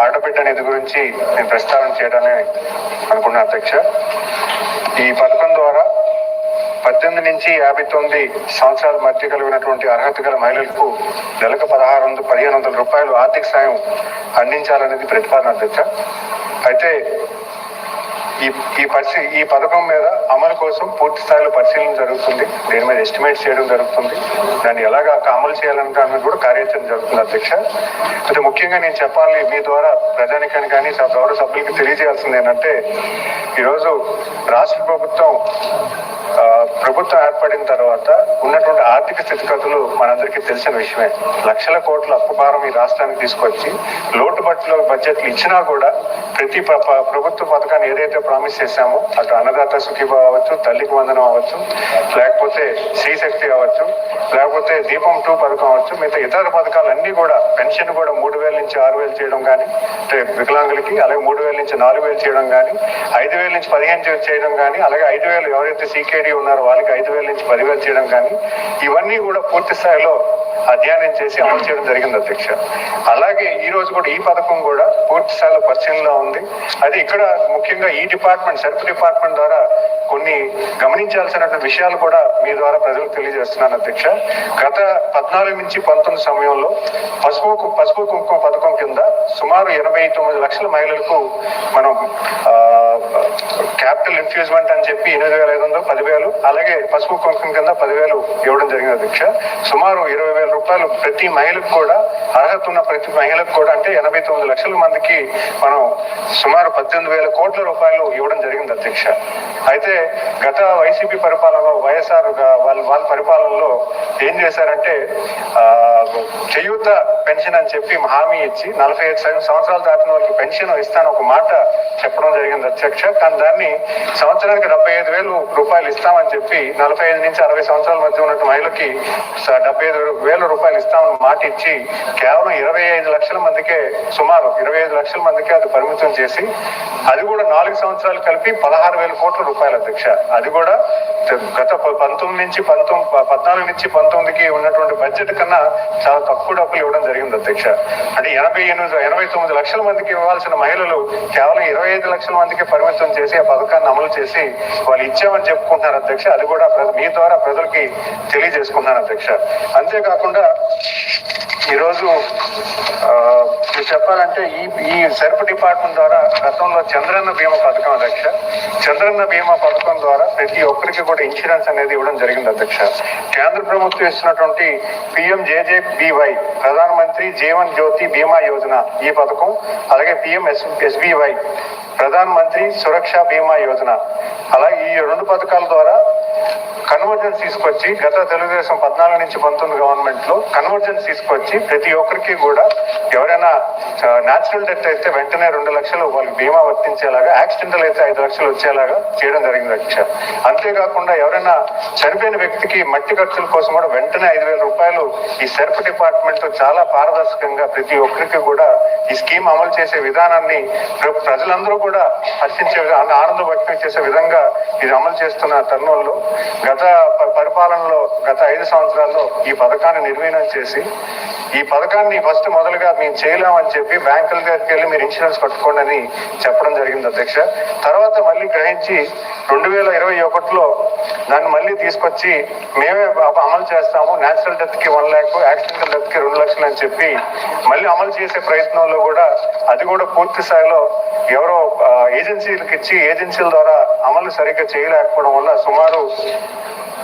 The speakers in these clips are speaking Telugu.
ఆడబిడ్డ నిధి గురించి నేను ప్రస్తావన చేయడాన్ని అనుకున్నా అధ్యక్ష. ఈ పథకం ద్వారా పద్దెనిమిది నుంచి యాభై తొమ్మిది సంవత్సరాల మధ్య కలిగినటువంటి అర్హత గల మహిళలకు నెలకు పదహారు వందల పదిహేను వందల రూపాయలు ఆర్థిక సాయం అందించాలనేది ప్రతిపాదన అధ్యక్ష. అయితే ఈ ఈ పరిస్థితి ఈ పథకం మీద అమలు కోసం పూర్తి స్థాయిలో పరిశీలన జరుగుతుంది. దీని మీద ఎస్టిమేట్ చేయడం జరుగుతుంది. దాన్ని ఎలాగా అమలు చేయాలని దాని కూడా కార్యాచరణ జరుగుతుంది అధ్యక్ష. అయితే ముఖ్యంగా నేను చెప్పాలి మీ ద్వారా ప్రజానికానికి కానీ గౌరవ సభ్యులకి తెలియజేయాల్సింది ఏంటంటే ఈరోజు రాష్ట్ర ప్రభుత్వం ఆ, ప్రభుత్వం ఏర్పడిన తర్వాత ఉన్నటువంటి ఆర్థిక స్థితిగతులు మనందరికీ తెలిసిన విషయమే. లక్షల కోట్ల అప్పు భారం ఈ రాష్ట్రానికి తీసుకొచ్చి లోటుబట్టులో బడ్జెట్లు ఇచ్చినా కూడా ప్రతి ప్రభుత్వ పథకాన్ని ఏదైతే ప్రామిస్ చేశాము. అటు అన్నదాత సుఖీభ అవ్వచ్చు తల్లికి వందనం అవ్వచ్చు లేకపోతే శ్రీశక్తి అవ్వచ్చు లేకపోతే దీపం టూ పథకం అవ్వచ్చు మిగతా ఇతర పథకాలన్నీ కూడా పెన్షన్ కూడా మూడు వేల నుంచి ఆరు వేలు చేయడం కానీ అంటే వికలాంగులకి అలాగే మూడు వేల నుంచి నాలుగు వేలు చేయడం కానీ ఐదు వేల నుంచి పదిహేను చేయడం కానీ అలాగే ఐదు వేలు ఎవరైతే సీకేడీ ఉన్నారో వాళ్ళకి ఐదు వేల నుంచి పదివేలు చేయడం కానీ ఇవన్నీ కూడా పూర్తి స్థాయిలో అధ్యయనం చేసి అమలు చేయడం జరిగింది అధ్యక్ష. అలాగే ఈ రోజు కూడా ఈ పథకం కూడా పూర్తి స్థాయిలో పరిశీలనలో ఉంది. అది ఇక్కడ ముఖ్యంగా ఈ డిపార్ట్మెంట్ సెల్ఫ్ డిపార్ట్మెంట్ ద్వారా కొన్ని గమనించాల్సినటువంటి విషయాలు కూడా మీ ద్వారా ప్రజలకు తెలియజేస్తున్నాను అధ్యక్ష. గత పద్నాలుగు నుంచి పంతొమ్మిది సమయంలో పసుపు పసుపు కుంకుమ పథకం కింద సుమారు ఎనభై తొమ్మిది లక్షల మహిళలకు మనం క్యాపిటల్ ఇన్ఫ్యూజ్మెంట్ అని చెప్పి ఎనిమిది వేల ఐదు వందలు పదివేలు అలాగే పసుపు కుంకుమ కింద పదివేలు ఇవ్వడం జరిగింది అధ్యక్ష. సుమారు ఇరవై వేల రూపాయలు ప్రతి మహిళకు కూడా అర్హత ఉన్న ప్రతి మహిళకు కూడా అంటే ఎనభై తొమ్మిది లక్షల మందికి మనం సుమారు పద్దెనిమిది వేల కోట్ల రూపాయలు ఇవ్వడం జరిగింది అధ్యక్ష. అయితే గత వైసీపీ పరిపాలనలో వైఎస్ఆర్ వాళ్ళ వాళ్ళ పరిపాలనలో ఏం చేశారంటే చేయూత పెన్షన్ అని చెప్పి హామీ ఇచ్చి నలభై ఐదు సంవత్సరాలు దాటిన వాళ్ళకి పెన్షన్ ఇస్తాను ఒక మాట చెప్పడం జరిగింది అధ్యక్ష. కానీ దాన్ని సంవత్సరానికి డెబ్బై ఐదు వేలు రూపాయలు ఇస్తామని చెప్పి నలభై ఐదు నుంచి అరవై సంవత్సరాల మధ్య ఉన్నట్టు మహిళకి డెబ్బై ఐదు వేల రూపాయలు ఇస్తామని మాట ఇచ్చి కేవలం ఇరవై ఐదు లక్షల మందికే సుమారు ఇరవై ఐదు లక్షల మందికే అది పరిమితం చేసి అది కూడా నాలుగు సంవత్సరాలు కలిపి పదహారు వేల కోట్ల రూపాయలు అధ్యక్ష. అది కూడా గత పంతొమ్మిది నుంచి పంతొమ్మిది పద్నాలుగు నుంచి పంతొమ్మిదికి ఉన్నటువంటి బడ్జెట్ కన్నా చాలా తక్కువ డబ్బులు ఇవ్వడం జరిగింది అధ్యక్ష. అంటే ఎనభై ఎనిమిది ఎనభై తొమ్మిది లక్షల మందికి ఇవ్వాల్సిన మహిళలు కేవలం ఇరవై ఐదు లక్షల మందికి పరిమితం చేసి ఆ పథకాన్ని అమలు చేసి వాళ్ళు ఇచ్చామని చెప్పుకుంటున్నారు అధ్యక్ష. అది కూడా మీ ద్వారా ప్రజలకి తెలియజేసుకుంటున్నాను అధ్యక్ష. అంతేకాకుండా ఈరోజు మీరు చెప్పాలంటే ఈ ఈ సెర్ఫ్ డిపార్ట్మెంట్ ద్వారా గతంలో చంద్రన్న బీమా పథకం అధ్యక్ష. చంద్రన్న బీమా పథకం ద్వారా ప్రతి ఒక్కరికి కూడా ఇన్సూరెన్స్ అనేది ఇవ్వడం జరిగింది అధ్యక్ష. కేంద్ర ప్రభుత్వం ఇస్తున్నటువంటి పిఎం జేజేబీవై ప్రధానమంత్రి జీవన్ జ్యోతి బీమా యోజన ఈ పథకం అలాగే PM yes SBY Pradhan Mantri Suraksha బీమా యోజన. అలాగే ఈ రెండు పథకాల ద్వారా కన్వర్జెన్స్ తీసుకొచ్చి గత తెలుగుదేశం పద్నాలుగు నుంచి పంతొమ్మిది గవర్నమెంట్లో కన్వర్జెన్స్ తీసుకొచ్చి ప్రతి ఒక్కరికి కూడా ఎవరైనా న్యాచురల్ డెత్ అయితే వెంటనే రెండు లక్షలు వాళ్ళకి బీమా వర్తించేలాగా యాక్సిడెంటల్ అయితే ఐదు లక్షలు వచ్చేలాగా చేయడం జరిగింది అధ్యక్ష. అంతేకాకుండా ఎవరైనా చనిపోయిన వ్యక్తికి మట్టి ఖర్చుల కోసం కూడా వెంటనే ఐదు వేల రూపాయలు ఈ సెర్ఫ్ డిపార్ట్మెంట్ చాలా పారదర్శకంగా ప్రతి ఒక్కరికి కూడా ఈ స్కీమ్ అమలు చేసే విధానాన్ని ప్రజలందరూ కూడా హర్షించే విధంగా ఆనందం వ్యక్తం చేసే విధంగా ఇది అమలు చేస్తున్న తరుణంలో గత त्याचा పాలనలో గత ఐదు సంవత్సరాల్లో ఈ పథకాన్ని నిర్వీణం చేసి ఈ పథకాన్ని ఫస్ట్ మొదలుగా మేము చేయలేమని చెప్పి బ్యాంకుల దగ్గరికి వెళ్ళి మీరు ఇన్సూరెన్స్ కట్టుకోండి అని చెప్పడం జరిగింది అధ్యక్ష. తర్వాత మళ్ళీ గ్రహించి రెండు వేల ఇరవై ఒకటిలో దాన్ని మళ్ళీ తీసుకొచ్చి మేమే అమలు చేస్తాము నేచురల్ డెత్కి వన్ ల్యాక్ యాక్సిడెంటల్ డెత్కి రెండు లక్షలు అని చెప్పి మళ్ళీ అమలు చేసే ప్రయత్నంలో కూడా అది కూడా పూర్తి స్థాయిలో ఎవరో ఏజెన్సీలకు ఇచ్చి ఏజెన్సీల ద్వారా అమలు సరిగ్గా చేయలేకపోవడం వల్ల సుమారు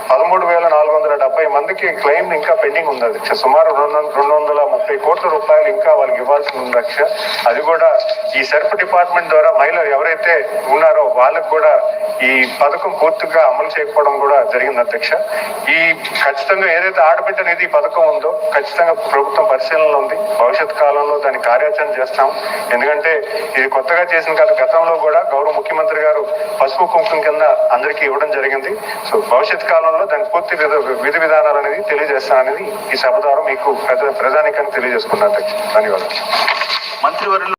పదమూడు వేల నాలుగు వందల డెబ్బై మందికి క్లెయిమ్ ఇంకా పెండింగ్ ఉంది. అధ్యక్ష సుమారు రెండు రెండు వందల ముప్పై కోట్ల రూపాయలు ఇంకా వాళ్ళకి ఇవ్వాల్సి ఉంది అధ్యక్ష అది కూడా ఈ సెర్ఫ్ డిపార్ట్మెంట్ ద్వారా మహిళలు ఎవరైతే ఉన్నారో వాళ్ళకు కూడా ఈ పథకం పూర్తిగా అమలు చేయకపోవడం కూడా జరిగింది అధ్యక్ష. ఈ ఖచ్చితంగా ఏదైతే ఆడబిడ్డ నిధి పథకం ఉందో ఖచ్చితంగా ప్రభుత్వం పరిశీలనలో ఉంది. భవిష్యత్ కాలంలో దాని కార్యాచరణ చేస్తాం. ఎందుకంటే ఇది కొత్తగా చేసిన కాదు గతంలో కూడా గౌరవ ముఖ్యమంత్రి గారు పసుపు కుంకుమ కింద అందరికీ ఇవ్వడం జరిగింది. సో భవిష్యత్ కాలంలో వివరాలు దానికి పూర్తి విధి విధానాలు అనేది తెలియజేస్తాననేది ఈ సభ ద్వారా మీకు ప్రజా తెలియజేసుకున్నాను ధన్యవాదాలు. మంత్రివర్యులు